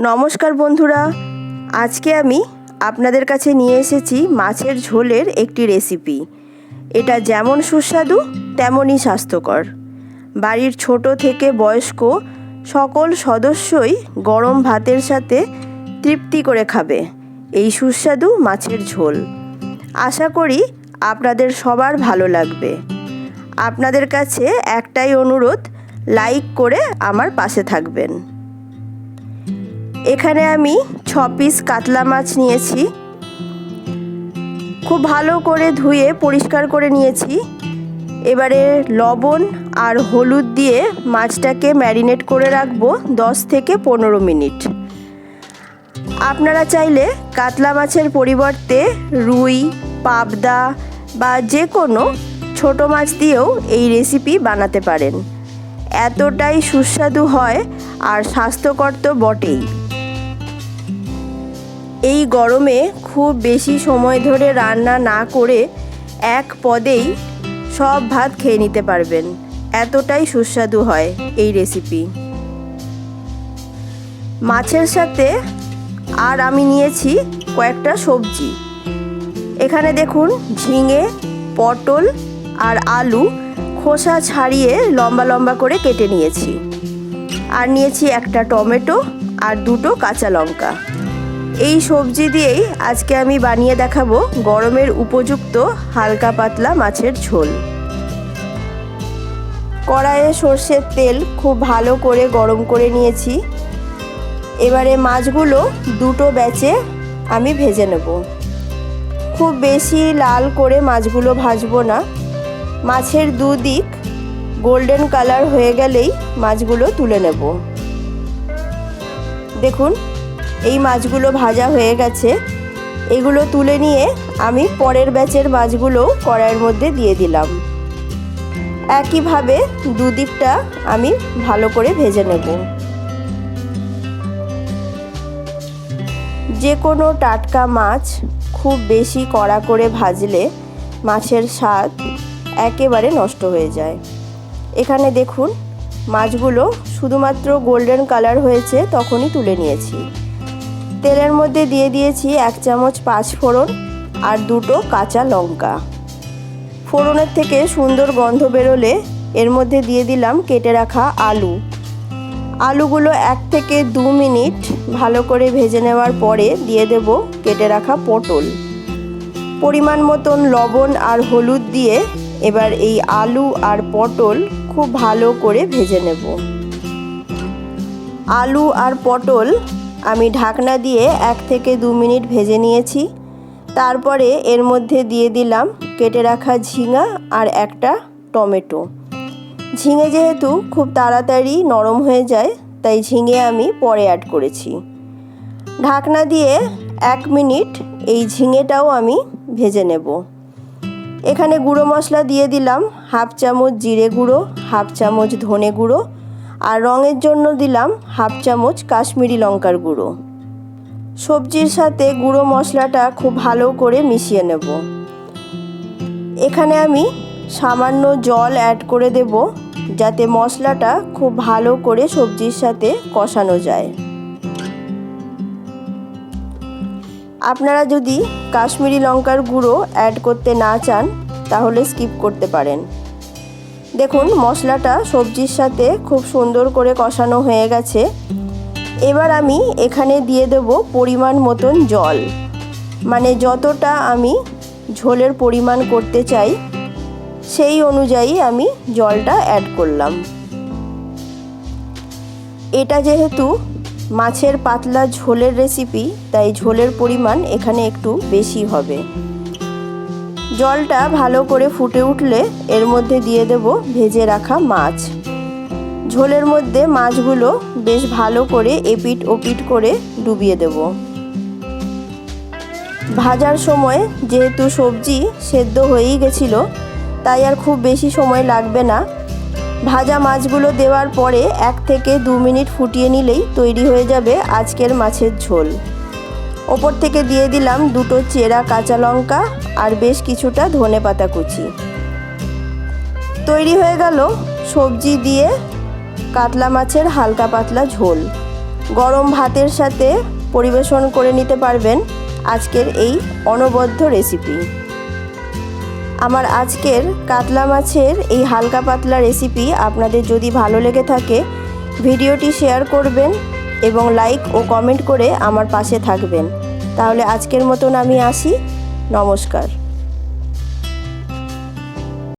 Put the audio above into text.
নমস্কার বন্ধুরা। আজকে আমি আপনাদের কাছে নিয়ে এসেছি মাছের ঝোলের একটি রেসিপি এটা যেমন সুস্বাদু, তেমনই স্বাস্থ্যকর। বাড়ির ছোট থেকে বয়স্ক সকল সদস্যই গরম ভাতের সাথে তৃপ্তি করে খাবে এই সুস্বাদু মাছের ঝোল। আশা করি আপনাদের সবার ভালো লাগবে। আপনাদের কাছে একটাই অনুরোধ লাইক করে আমার পাশে থাকবেন। এখানে আমি ছ পিস কাতলা মাছ নিয়েছি। খুব ভালো করে ধুয়ে পরিষ্কার করে নিয়েছি। এবারে লবণ আর হলুদ দিয়ে মাছটাকে ম্যারিনেট করে রাখব দশ থেকে পনেরো মিনিট। আপনারা চাইলে কাতলা মাছের পরিবর্তে রুই, পাবদা বা যে কোনো ছোটো মাছ দিয়েও এই রেসিপি বানাতে পারেন। এতটাই সুস্বাদু হয় আর স্বাস্থ্যকর তো বটেই। এই গরমে খুব বেশি সময় ধরে রান্না না করে এক পদেই সব ভাত খেয়ে নিতে পারবেন। এতটাই সুস্বাদু হয় এই রেসিপি মাছের সাথে আর আমি নিয়েছি কয়েকটা সবজি। এখানে দেখুন, ঝিঙে, পটল আর আলু খোসা ছাড়িয়ে লম্বা লম্বা করে কেটে নিয়েছি। আর নিয়েছি একটা টমেটো আর দুটো কাঁচা লঙ্কা। এই সবজি দিয়েই আজকে আমি বানিয়ে দেখাবো গরমের উপযুক্ত হালকা পাতলা মাছের ঝোল। কড়াইয়ে সর্ষের তেল খুব ভালো করে গরম করে নিয়েছি। এবারে মাছগুলো দুটো ব্যাচে আমি ভেজে নেব। খুব বেশি লাল করে মাছগুলো ভাজবো না। মাছের দুদিক গোল্ডেন কালার হয়ে গেলেই মাছগুলো তুলে নেব। দেখুন এই মাছগুলো ভাজা হয়ে গেছে। এগুলো তুলে নিয়ে আমি পরের ব্যাচের মাছগুলো কড়াইয়ের মধ্যে দিয়ে দিলাম। একইভাবে দুদিকটা আমি ভালো করে ভেজে নেব। যে কোনো টাটকা মাছ খুব বেশি কড়া করে ভাজলে মাছের স্বাদ একেবারে নষ্ট হয়ে যায়। এখানে দেখুন, মাছগুলো শুধুমাত্র গোল্ডেন কালার হয়েছে, তখনই তুলে নিয়েছি। তেলের মধ্যে দিয়ে দিয়েছি এক চামচ পাঁচ ফোড়ন আর দুটো কাঁচা লঙ্কা। ফোড়নের থেকে সুন্দর গন্ধ বেরোলে এর মধ্যে দিয়ে দিলাম কেটে রাখা আলু। আলুগুলো এক থেকে দু মিনিট ভালো করে ভেজে নেওয়ার পরে দিয়ে দেব কেটে রাখা পটল। পরিমাণ মতন লবণ আর হলুদ দিয়ে এবার এই আলু আর পটল খুব ভালো করে ভেজে নেব। আলু আর পটল আমি ঢাকনা দিয়ে এক থেকে দু মিনিট ভেজে নিয়েছি। তারপরে এর মধ্যে দিয়ে দিলাম কেটে রাখা ঝিঙা আর একটা টমেটো। ঝিঙে যেহেতু খুব তাড়াতাড়ি নরম হয়ে যায়, তাই ঝিঙে আমি পরে অ্যাড করেছি। ঢাকনা দিয়ে এক মিনিট এই ঝিঙেটাও আমি ভেজে নেব। এখানে গুঁড়ো মশলা দিয়ে দিলাম হাফ চামচ জিরে গুঁড়ো, হাফ চামচ ধনে গুঁড়ো আর রঙের জন্য দিলাম হাফ চামচ কাশ্মীরি লঙ্কার গুঁড়ো। সবজির সাথে গুঁড়ো মশলাটা খুব ভালো করে মিশিয়ে নেব। এখানে আমি সামান্য জল অ্যাড করে দেব যাতে মশলাটা খুব ভালো করে সবজির সাথে কষানো যায়। আপনারা যদি কাশ্মীরি লঙ্কার গুঁড়ো অ্যাড করতে না চান, তাহলে স্কিপ করতে পারেন। দেখুন, মশলাটা সবজির সাথে খুব সুন্দর করে কষানো হয়ে গেছে। এবার আমি এখানে দিয়ে দেব পরিমাণ মতন জল। মানে যতটা আমি ঝোলের পরিমাণ করতে চাই, সেই অনুযায়ী আমি জলটা অ্যাড করলাম। এটা যেহেতু মাছের পাতলা ঝোলের রেসিপি তাই ঝোলের পরিমাণ এখানে একটু বেশি হবে। জলটা ভালো করে ফুটে উঠলে এর মধ্যে দিয়ে দেব ভেজে রাখা মাছ। ঝোলের মধ্যে মাছগুলো বেশ ভালো করে এপিট ওপিট করে ডুবিয়ে দেব। ভাজার সময় যেহেতু সবজি সেদ্ধ হয়েই গেছিল, তাই আর খুব বেশি সময় লাগবে না। ভাজা মাছগুলো দেওয়ার পরে এক থেকে দু মিনিট ফুটিয়ে নিলেই তৈরি হয়ে যাবে আজকের মাছের ঝোল। ওপর থেকে দিয়ে দিলাম দুটো চেরা কাঁচা লঙ্কা আর বেশ কিছুটা ধনে পাতা কুচি। তৈরি হয়ে গেল সবজি দিয়ে কাতলা মাছের হালকা পাতলা ঝোল। গরম ভাতের সাথে পরিবেশন করে নিতে পারবেন আজকের এই অনবদ্য রেসিপি। আমার আজকের কাতলা মাছের এই হালকা পাতলা রেসিপি আপনাদের যদি ভালো লেগে থাকে, ভিডিওটি শেয়ার করবেন এবং লাইক ও কমেন্ট করে আমার পাশে থাকবেন। তাহলে আজকের মতন আমি আসি। নমস্কার।